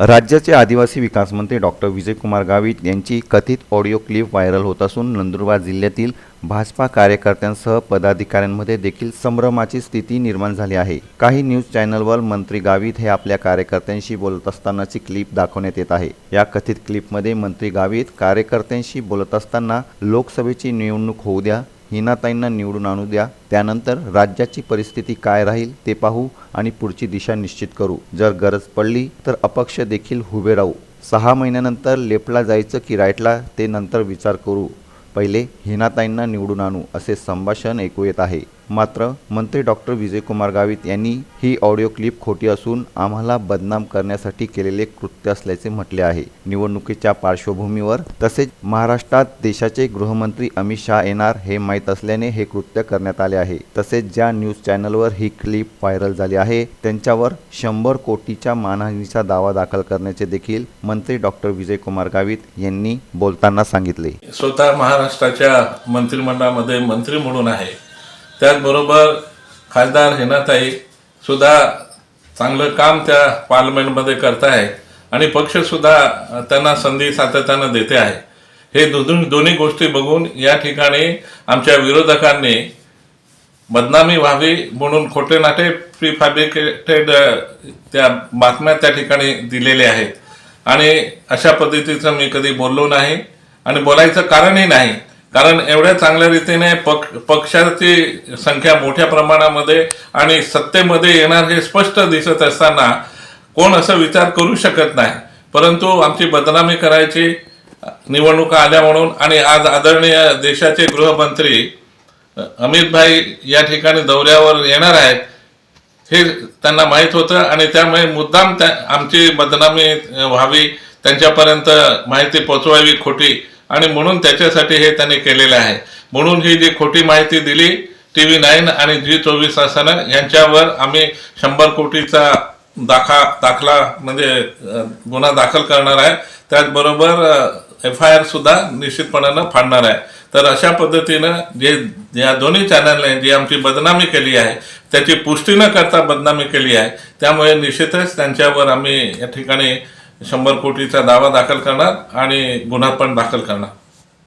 राज्याचे आदिवासी विकास मंत्री डॉक्टर विजयकुमार गावित यांची कथित ऑडिओ क्लिप व्हायरल होत असून नंदुरबार जिल्ह्यातील भाजपा कार्यकर्त्यांसह पदाधिकाऱ्यांमध्ये देखील संभ्रमाची स्थिती निर्माण झाली आहे. काही न्यूज चॅनलवर मंत्री गावित हे आपल्या कार्यकर्त्यांशी बोलत असतानाची क्लिप दाखवण्यात येत आहे. या कथित क्लिपमध्ये मंत्री गावित कार्यकर्त्यांशी बोलत असताना लोकसभेची निवडणूक होऊ द्या हिनाताईंना निवडून आणू द्या. त्यानंतर राज्याची परिस्थिती काय राहील ते पाहू आणि पुढची दिशा निश्चित करू. जर गरज पडली तर अपक्ष देखील उभे राहू. सहा महिन्यानंतर लेफ्टला जायचं की राईटला ते नंतर विचार करू. पहिले हिनाताईंना निवडून आणू असे संभाषण ऐकू येत आहे. मात्र मंत्री डॉक्टर विजयकुमार गावित यांनी ही ऑडिओ क्लिप खोटी असून आम्हाला बदनाम करण्यासाठी केलेले कृत्य असल्याचे म्हटले आहे. निवडणुकीच्या पार्श्वभूमीवर तसेच महाराष्ट्रात देशाचे गृहमंत्री अमित शहा येणार हे माहीत असल्याने हे कृत्य करण्यात आले आहे. तसेच ज्या न्यूज चॅनलवर ही क्लिप व्हायरल झाली आहे त्यांच्यावर शंभर कोटीच्या मानहानीचा दावा दाखल करण्याचे देखील मंत्री डॉक्टर विजयकुमार गावित यांनी बोलताना सांगितले. स्वतः महाराष्ट्राच्या मंत्रिमंडळामध्ये मंत्री म्हणून आहे. त्याचबरोबर खासदार हिनाताई सुद्धा चांगलं काम त्या पार्लमेंटमध्ये करत आहे आणि पक्ष सुद्धा त्यांना संधी सातत्यानं देते आहे. हे दोन्ही दोन्ही गोष्टी बघून या ठिकाणी आमच्या विरोधकांनी बदनामी व्हावी म्हणून खोटे नाटे प्रीफॅब्रिकेटेड त्या बातम्या त्या ठिकाणी दिलेल्या आहेत. आणि अशा पद्धतीचं मी कधी बोललो नाही आणि बोलायचं कारणही नाही. कारण एवढ्या चांगल्या रीतीने पक पक्षाची संख्या मोठ्या प्रमाणामध्ये आणि सत्तेमध्ये येणार हे स्पष्ट दिसत असताना कोण असं विचार करू शकत नाही. परंतु आमची बदनामी करायची निवडणुका आल्या म्हणून आणि आज आदरणीय देशाचे गृहमंत्री अमित भाई या ठिकाणी दौऱ्यावर येणार आहेत हे त्यांना माहीत होतं आणि त्यामुळे मुद्दाम त्या आमची बदनामी व्हावी त्यांच्यापर्यंत माहिती पोचवावी खोटी आणि म्हणून त्याच्यासाठी हे त्यांनी केलेलं आहे. म्हणून ही जी खोटी माहिती दिली टी व्ही नाईन आणि जी चोवीस तासानं यांच्यावर आम्ही शंभर कोटीचा दाखा दाखला म्हणजे गुन्हा दाखल करणार आहे. त्याचबरोबर एफ आय आर सुद्धा निश्चितपणानं फाडणार आहे. तर अशा पद्धतीनं जे या दोन्ही चॅनलने जी आमची बदनामी केली आहे त्याची पुष्टी न करता बदनामी केली आहे त्यामुळे निश्चितच त्यांच्यावर आम्ही या ठिकाणी शंभर कोटीचा दावा दाखल करणार आणि गुन्हा पण दाखल करणार.